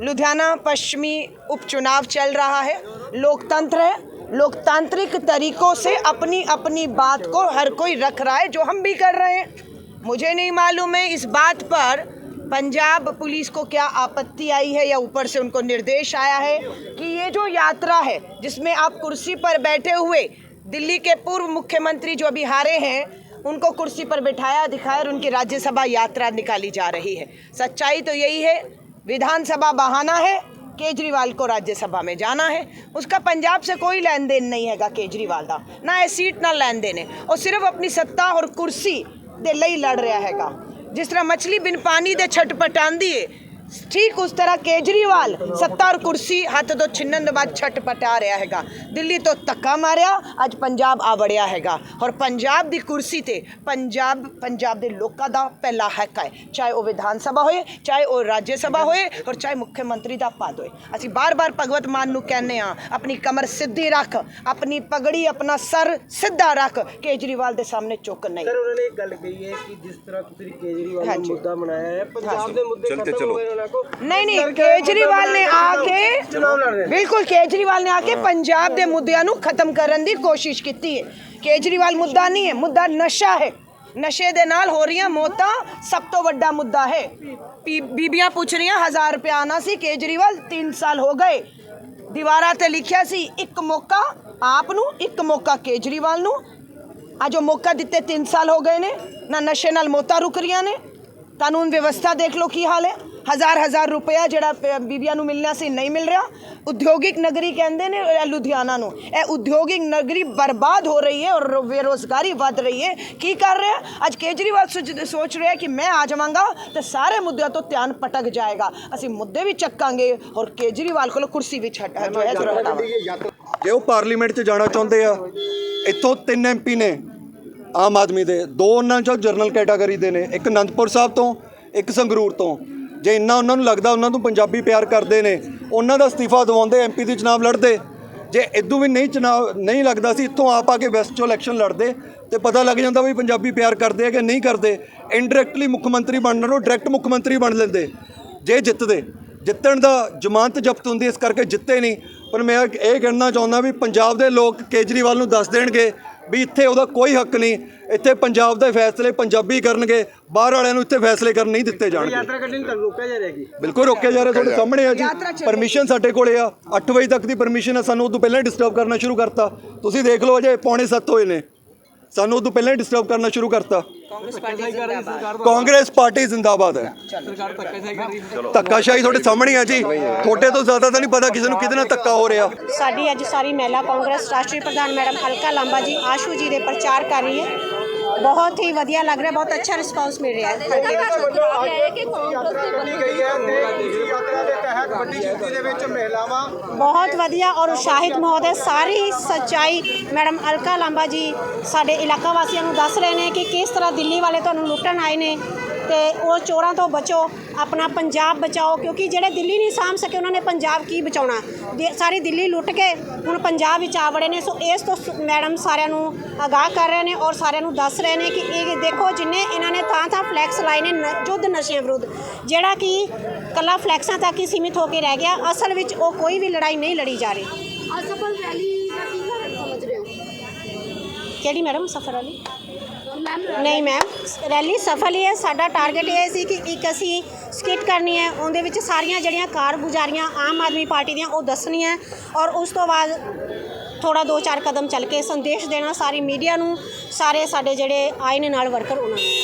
लुधियाना पश्चिमी उपचुनाव चल रहा है। लोकतंत्र है। लोकतांत्रिक तरीकों से अपनी अपनी बात को हर कोई रख रहा है, जो हम भी कर रहे हैं। मुझे नहीं मालूम है इस बात पर पंजाब पुलिस को क्या आपत्ति आई है या ऊपर से उनको निर्देश आया है कि ये जो यात्रा है, जिसमें आप कुर्सी पर बैठे हुए दिल्ली के पूर्व मुख्यमंत्री जो अभी हारे हैं, उनको कुर्सी पर बिठाया दिखाया और उनकी राज्यसभा यात्रा निकाली जा रही है। सच्चाई तो यही है विधानसभा बहाना है केजरीवाल को राज्यसभा में जाना है उसका पंजाब से कोई लेन देन नहीं हैगा केजरीवाल का ना ये सीट ना लेन देन है और सिर्फ अपनी सत्ता और कुर्सी ਦੇ ਲਈ ਲੜ ਰਿਹਾ ਹੈਗਾ ਜਿਸ ਤਰ੍ਹਾਂ ਮੱਛਲੀ ਬਿਨ ਪਾਣੀ ਦੇ ਛਟਪਟਾਉਂਦੀ ਏ ਠੀਕ ਉਸ ਤਰ੍ਹਾਂ ਕੇਜਰੀਵਾਲ ਸੱਤਾ ਔਰ ਕੁਰਸੀ ਹੱਥ ਤੋਂ ਛਿੰਨਣ ਦੇ ਬਾਅਦ ਛਟਪਟਾ ਰਿਹਾ ਹੈਗਾ। ਦਿੱਲੀ ਤੋਂ ਧੱਕਾ ਮਾਰਿਆ ਅੱਜ ਪੰਜਾਬ ਆ ਵੜਿਆ ਹੈਗਾ। ਔਰ ਪੰਜਾਬ ਦੀ ਕੁਰਸੀ ਤੇ ਪੰਜਾਬ ਪੰਜਾਬ ਦੇ ਲੋਕਾਂ ਦਾ ਪਹਿਲਾ ਹੱਕ ਹੈ। ਚਾਹੇ ਉਹ ਵਿਧਾਨ ਸਭਾ ਹੋਏ ਚਾਹੇ ਉਹ ਰਾਜ ਸਭਾ ਹੋਏ ਔਰ ਚਾਹੇ ਮੁੱਖ ਮੰਤਰੀ ਦਾ ਪਦ ਹੋਏ। ਅਸੀਂ ਬਾਰ-ਬਾਰ ਭਗਵਤ ਮਾਨ ਨੂੰ ਕਹਿੰਦੇ ਆ ਆਪਣੀ ਕਮਰ ਸਿੱਧੀ ਰੱਖ ਆਪਣੀ ਪਗੜੀ ਆਪਣਾ ਸਰ ਸਿੱਧਾ ਰੱਖ ਕੇਜਰੀਵਾਲ ਦੇ ਸਾਹਮਣੇ ਚੁੱਕ ਨਹੀਂ। ਸਰ ਉਹਨਾਂ ਨੇ ਇੱਕ ਗੱਲ ਕਹੀ ਹੈ ਕਿ ਜਿਸ ਤਰ੍ਹਾਂ ਤੁਸੀਂ ਕੇਜਰੀਵਾਲ ਦਾ। ਮੁੱਦਾ ਬਣਾਇਆ ਹੈ ਪੰਜਾਬ ਦੇ ਮੁੱਦੇ ਖਤਮ ਹੋ ਗਏ ਉਹਨਾਂ ਕੋ ਨਹੀਂ ਨਹੀਂ ਕੇਜਰੀਵਾਲ ਨੇ ਆ ਕੇ ਚੁਣਾਵ ਲੜ ਰਹੇ ਨੇ। ਬਿਲਕੁਲ ਕੇਜਰੀਵਾਲ ਨੇ ਆ ਕੇ ਪੰਜਾਬ ਦੇ ਮੁੱਦਿਆਂ ਨੂੰ ਖਤਮ ਕਰਨ ਦੀ ਕੋਸ਼ਿਸ਼ ਕੀਤੀ ਹੈ ਕੇਜਰੀਵਾਲ ਮੁੱਦਾ ਨਹੀਂ ਹੈ ਮੁੱਦਾ ਨਸ਼ਾ ਹੈ ਨਸ਼ੇ ਦੇ ਨਾਲ ਹੋ ਰਹੀਆਂ ਮੌਤਾਂ ਸਭ ਤੋਂ ਵੱਡਾ ਮੁੱਦਾ ਹੈ ਪੀ- ਬੀਬੀਆਂ ਪੁੱਛ ਰਹੀਆਂ 1000 ਰੁਪਏ ਆਣਾ ਸੀ ਕੇਜਰੀਵਾਲ 3 ਸਾਲ ਹੋ ਗਏ ਦੀਵਾਰਾਂ ਤੇ ਲਿਖਿਆ ਸੀ ਇੱਕ ਮੌਕਾ ਆਪ ਨੂੰ ਇੱਕ ਮੌਕਾ ਕੇਜਰੀਵਾਲ ਨੂੰ ਅੱਜ ਉਹ ਮੌਕਾ ਦਿੱਤੇ 3 ਸਾਲ ਹੋ ਗਏ ਨੇ ਨਾ ਨਸ਼ੇ ਨਾਲ ਮੌਤਾਂ ਰੁਕ ਰਹੀਆਂ ਨੇ ਕਾਨੂੰਨ ਵਿਵਸਥਾ ਦੇਖ ਲਓ ਕੀ ਹਾਲ ਹੈ ਹਜ਼ਾਰ ਹਜ਼ਾਰ ਰੁਪਇਆ ਜਿਹੜਾ ਪ- ਬੀਬੀਆਂ ਨੂੰ ਮਿਲਣਾ ਸੀ ਨਹੀਂ ਮਿਲ ਰਿਹਾ। ਉਦਯੋਗਿਕ ਨਗਰੀ ਕਹਿੰਦੇ ਨੇ ਇਹ ਲੁਧਿਆਣਾ ਨੂੰ। ਇਹ ਉਦਯੋਗਿਕ ਨਗਰੀ ਬਰਬਾਦ ਹੋ ਰਹੀ ਹੈ ਔਰ ਬੇਰੋਜ਼ਗਾਰੀ ਵੱਧ ਰਹੀ ਹੈ। ਕੀ ਕਰ ਰਿਹਾ? ਅੱਜ ਕੇਜਰੀਵਾਲ ਸੋਚ- ਸੋਚ ਰਿਹਾ ਕਿ ਮੈਂ ਆ ਜਾਵਾਂਗਾ ਤੇ ਸਾਰੇ ਮੁੱਦਿਆਂ ਤੋਂ ਧਿਆਨ ਪਟਕ ਜਾਏਗਾ। ਅਸੀਂ ਮੁੱਦੇ ਵੀ ਚੱਕਾਂਗੇ ਔਰ ਕੇਜਰੀਵਾਲ ਕੋਲ ਕੁਰਸੀ ਵੀ ਛੱਡ ਜੋ ਹੈ ਜ਼ਰੂਰ ਹਟਾਵਾਂਗੇ। ਜੇ ਉਹ ਪਾਰਲੀਮੈਂਟ 'ਚ ਜਾਣਾ ਚਾਹੁੰਦੇ ਆ ਇੱਥੋਂ ਤਿੰਨ ਐਮਪੀ ਨੇ ਆਮ ਆਦਮੀ ਦੇ ਦੋ ਉਹਨਾਂ 'ਚੋਂ ਜਰਨਲ ਕੈਟਾਗਰੀ ਦੇ ਨੇ ਇੱਕ ਅਨੰਦਪੁਰ ਸਾਹਿਬ ਤੋਂ ਇੱਕ ਸੰਗਰੂਰ ਤੋਂ। ਜੇ ਇੰਨਾ ਉਹਨਾਂ ਨੂੰ ਲੱਗਦਾ ਉਹਨਾਂ ਨੂੰ ਪੰਜਾਬੀ ਪਿਆਰ ਕਰਦੇ ਨੇ, ਉਹਨਾਂ ਦਾ ਅਸਤੀਫਾ ਦਿਵਾਉਂਦੇ ਐਮਪੀ ਦੀ ਚੁਣਾਵ ਲੜਦੇ। ਜੇ ਇਦੋਂ ਵੀ ਨਹੀਂ ਚੁਣਾਵ, ਨਹੀਂ ਲੱਗਦਾ ਸੀ, ਇੱਥੋਂ ਆਪ ਆ ਕੇ ਵੈਸਟ 'ਚੋਂ ਇਲੈਕਸ਼ਨ ਲੜਦੇ ਤੇ ਪਤਾ ਲੱਗ ਜਾਂਦਾ ਵੀ ਪੰਜਾਬੀ ਪਿਆਰ ਕਰਦੇ ਆ ਕਿ ਨਹੀਂ ਕਰਦੇ। ਇਨਡਾਇਰੈਕਟਲੀ ਮੁੱਖ ਮੰਤਰੀ ਬਣਨ ਨੂੰ ਡਾਇਰੈਕਟ ਮੁੱਖ ਮੰਤਰੀ ਬਣ ਲੈਂਦੇ। ਜੇ ਜਿੱਤਦੇ, ਜਿੱਤਣ ਦਾ ਜ਼ਮਾਨਤ ਜ਼ਬਤ ਹੁੰਦੀ, ਇਸ ਕਰਕੇ ਜਿੱਤੇ ਨਹੀਂ। ਪਰ ਮੈਂ ਇਹ ਕਹਿਣਾ ਚਾਹੁੰਦਾ ਵੀ ਪੰਜਾਬ ਦੇ ਲੋਕ ਕੇਜਰੀਵਾਲ ਨੂੰ ਦੱਸ ਦੇਣਗੇ ਵੀ ਇੱਥੇ ਉਹਦਾ ਕੋਈ ਹੱਕ ਨਹੀਂ। ਇੱਥੇ ਪੰਜਾਬ ਦੇ ਫੈਸਲੇ ਪੰਜਾਬੀ ਕਰਨਗੇ ਬਾਹਰ ਵਾਲਿਆਂ ਨੂੰ ਇੱਥੇ ਫੈਸਲੇ ਕਰਨ ਨਹੀਂ ਦਿੱਤੇ ਜਾਣਗੇ। ਯਾਤਰਾ ਕੱਢਣੀ ਤੁਹਾਨੂੰ ਰੋਕਿਆ ਜਾ ਰਹੇਗੀ ਬਿਲਕੁਲ ਰੋਕਿਆ ਜਾ ਰਿਹਾ ਤੁਹਾਡੇ ਸਾਹਮਣੇ ਆ ਜੀ। ਪਰਮਿਸ਼ਨ ਸਾਡੇ ਕੋਲੇ ਆ। 8 ਵਜੇ ਤੱਕ ਦੀ ਪਰਮਿਸ਼ਨ ਆ ਸਾਨੂੰ ਉਦੋਂ ਪਹਿਲਾਂ ਡਿਸਟਰਬ ਕਰਨਾ ਸ਼ੁਰੂ ਕਰਤਾ। ਤੁਸੀਂ ਦੇਖ ਲਓ ਅਜੇ ਪੌਣੇ 7 ਹੋਏ ਨੇ। ਸਾਨੂੰ ਉਦੋਂ ਪਹਿਲਾਂ ਹੀ ਡਿਸਟਰਬ ਕਰਨਾ ਸ਼ੁਰੂ ਕਰਤਾ। ਕਾਂਗਰਸ ਪਾਰਟੀ ਜ਼ਿੰਦਾਬਾਦ। ਹੈ। ਧੱਕਾਸ਼ਾਹੀ ਤੁਹਾਡੇ ਸਾਹਮਣੇ ਆ ਜੀ। ਤੁਹਾਡੇ ਤੋਂ ਜ਼ਿਆਦਾ ਤਾਂ ਨਹੀਂ ਪਤਾ ਕਿਸੇ ਨੂੰ ਕਿਹਦੇ ਨਾਲ ਧੱਕਾ ਹੋ ਰਿਹਾ। ਸਾਡੀ ਅੱਜ ਸਾਰੀ ਮਹਿਲਾ ਕਾਂਗਰਸ ਰਾਸ਼ਟਰੀ ਪ੍ਰਧਾਨ ਮੈਡਮ ਹਲਕਾ ਲਾਂਬਾ ਜੀ ਆਸ਼ੂ ਜੀ ਦੇ ਪ੍ਰਚਾਰ ਕਰ ਰਹੀ ਹੈ। ਬਹੁਤ ਹੀ ਵਧੀਆ ਲੱਗ ਰਿਹਾ ਬਹੁਤ ਅੱਛਾ ਰਿਸਪਾਂਸ ਮਿਲ ਰਿਹਾ ਹੈ। ਹਲਕੇ ਵਿੱਚ ਬਣੀ ਗਈ ਹੈ ਤੇ ਇਸ ਯਾਤਰਾ ਦੇ ਤਹਿਤ ਵੱਡੀ ਗਿਣਤੀ ਦੇ ਵਿੱਚ ਮਹਿਲਾਵਾਂ ਬਹੁਤ ਵਧੀਆ ਔਰ ਉਤਸ਼ਾਹਿਤ ਮਾਹੌਲ ਹੈ ਸਾਰੀ ਸੱਚਾਈ ਮੈਡਮ ਅਲਕਾ ਲਾਂਬਾ ਜੀ ਸਾਡੇ ਇਲਾਕਾ ਵਾਸੀਆਂ ਨੂੰ ਦੱਸ ਰਹੇ ਨੇ ਕਿ ਕਿਸ ਤਰ੍ਹਾਂ ਦਿੱਲੀ ਵਾਲੇ ਤੁਹਾਨੂੰ ਲੁੱਟਣ ਆਏ ਨੇ ਤੇ ਉਹ ਚੋਰਾਂ ਤੋਂ ਬਚੋ। ਆਪਣਾ ਪੰਜਾਬ ਬਚਾਓ ਕਿਉਂਕਿ ਜਿਹੜੇ ਦਿੱਲੀ ਨਹੀਂ ਸਾਂਭ ਸਕੇ ਉਹਨਾਂ ਨੇ ਪੰਜਾਬ ਕੀ ਬਚਾਉਣਾ? ਸਾਰੀ ਦਿੱਲੀ ਲੁੱਟ ਕੇ ਹੁਣ ਪੰਜਾਬ ਵਿੱਚ ਆ ਵੜੇ ਨੇ। ਸੋ ਇਸ ਤੋਂ ਮੈਡਮ ਸਾਰਿਆਂ ਨੂੰ ਆਗਾਹ ਕਰ ਰਹੇ ਨੇ ਔਰ ਸਾਰਿਆਂ ਨੂੰ ਦੱਸ ਰਹੇ ਨੇ ਕਿ ਇਹ ਦੇਖੋ ਜਿੰਨੇ ਇਹਨਾਂ ਨੇ ਥਾਂ ਥਾਂ ਫਲੈਕਸ ਲਾਏ ਨੇ ਯੁੱਧ ਨਸ਼ਿਆਂ ਵਿਰੁੱਧ। ਜਿਹੜਾ ਕਿ ਕੱਲਾ ਫਲੈਕਸਾਂ ਤੱਕ ਹੀ ਸੀਮਿਤ ਹੋ ਕੇ ਰਹਿ ਗਿਆ ਅਸਲ ਵਿੱਚ ਉਹ ਕੋਈ ਵੀ ਲੜਾਈ ਨਹੀਂ ਲੜੀ ਜਾ ਰਹੀ। ਅਸਫਲ ਰੈਲੀ ਦਾ ਕੀ ਕਾਰਨ ਸਮਝ ਰਹੇ ਹੋ? ਕਿਹੜੀ ਮੈਡਮ? ਸਫਰ ਵਾਲੀ ਨਹੀਂ ਮੈਮ ਰੈਲੀ ਸਫਲ ਹੀ ਹੈ, ਸਾਡਾ ਟਾਰਗੇਟ ਇਹ ਸੀ ਕਿ ਇੱਕ ਅਸੀਂ ਸਕਿੱਟ ਕਰਨੀ ਹੈ, ਉਹਦੇ ਵਿੱਚ ਸਾਰੀਆਂ ਜਿਹੜੀਆਂ ਕਾਰਗੁਜ਼ਾਰੀਆਂ ਆਮ ਆਦਮੀ ਪਾਰਟੀ ਦੀਆਂ ਉਹ ਦੱਸਣੀਆਂ ਔਰ ਉਸ ਤੋਂ ਬਾਅਦ ਥੋੜਾ ਦੋ ਚਾਰ ਕਦਮ ਚੱਲ ਕੇ ਸੰਦੇਸ਼ ਦੇਣਾ, ਸਾਰੀ ਮੀਡੀਆ ਨੂੰ, ਸਾਰੇ ਸਾਡੇ ਜਿਹੜੇ ਆਏ ਨੇ ਨਾਲ ਵਰਕਰ ਉਹਨਾਂ ਨੂੰ।